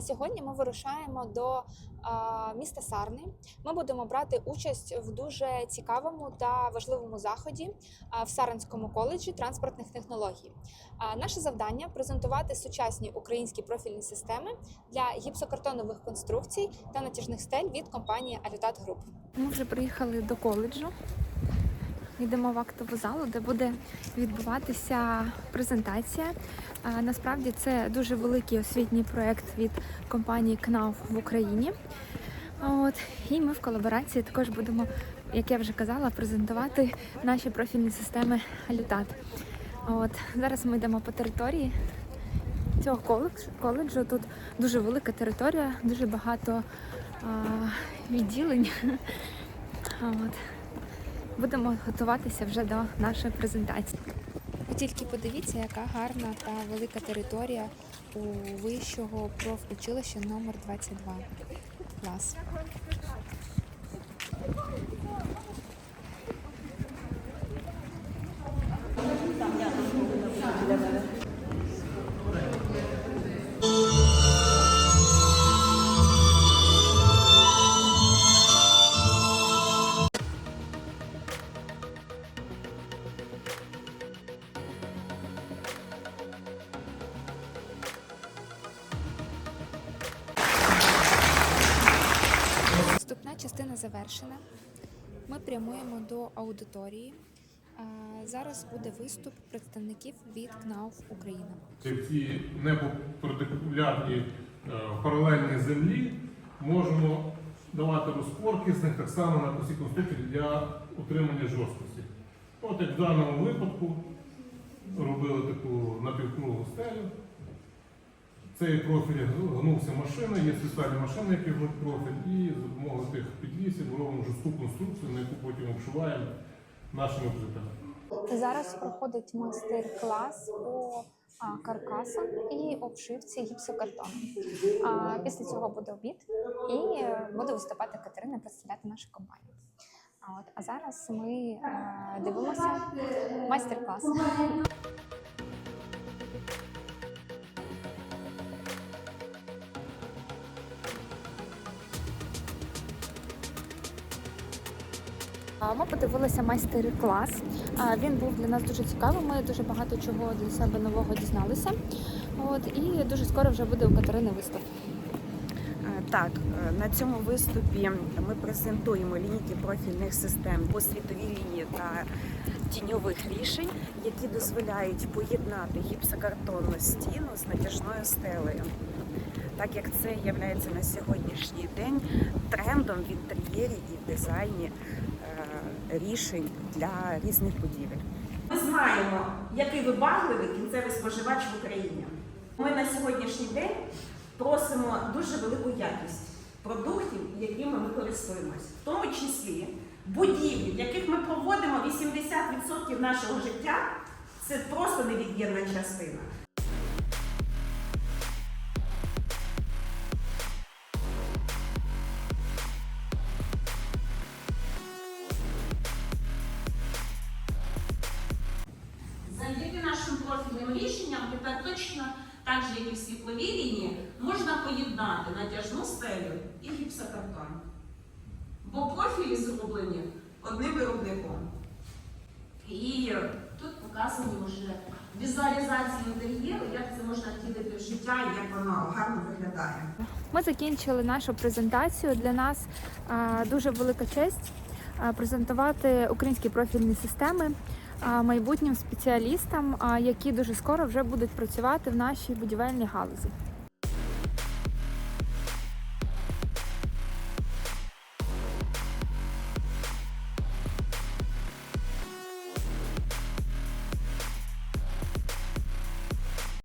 Сьогодні ми вирушаємо до міста Сарни. Ми будемо брати участь в дуже цікавому та важливому заході в Сарненському коледжі транспортних технологій. Наше завдання презентувати сучасні українські профільні системи для гіпсокартонових конструкцій та натяжних стель від компанії Алютат Груп. Ми вже приїхали до коледжу. Йдемо в актову залу, де буде відбуватися презентація. Насправді це дуже великий освітній проєкт від компанії КНАУФ в Україні. От і ми в колаборації також будемо, як я вже казала, презентувати наші профільні системи Алютат. От зараз ми йдемо по території цього коледжу. Тут дуже велика територія, дуже багато а, відділень. От. Будемо готуватися вже до нашої презентації. Ви тільки подивіться, яка гарна та велика територія у вищого профучилища номер 22. Клас. Вступна частина завершена. Ми прямуємо до аудиторії. Зараз буде виступ представників від КНАУФ Україна. ці непоперпендикулярні е, паралельні землі можемо давати розпорки з них так само на косі конструкції для утримання жорсткості. От як в даному випадку робили таку напівкруглу стелю. Цей профіль гнувся машина, є спеціальні машини, які гнуть профіль, і за допомогою тих підвісів робимо жорстку конструкцію, на яку потім обшиваємо нашими плитами. Зараз проходить майстер-клас по каркасам і обшивці гіпсокартону. Після цього буде обід і е, буде виступати Катерина, представляти нашу компанію. А От, а зараз ми е, дивимося майстер-клас. Ми подивилися майстер-клас. Він був для нас дуже цікавий. Ми дуже багато чого для себе нового дізналися. От і дуже скоро вже буде у Катерини виступ. Е, Так, е, на цьому виступі ми презентуємо лінійки профільних систем по світовій лінії та тіньових рішень, які дозволяють поєднати гіпсокартонну стіну з натяжною стелею. Так як це є на сьогоднішній день трендом в інтер'єрі і в дизайні рішень для різних будівель. Ми знаємо, який вибагливий кінцевий споживач в Україні. Ми на сьогоднішній день просимо дуже велику якість продуктів, якими ми користуємось, в тому числі будівлі, в яких ми проводимо 80% нашого життя. Це просто невід'ємна частина. Нашим рішенням тепер точно так же, як і в світловій можна поєднати натяжну стелю і гіпсокартон. Бо профілі зроблені одним виробником. І тут показані вже візуалізації інтер'єру, як це можна втілити в життя і як воно гарно виглядає. Ми закінчили нашу презентацію. Для нас дуже велика честь презентувати українські профільні системи майбутнім спеціалістам, які дуже скоро вже будуть працювати в нашій будівельній галузі.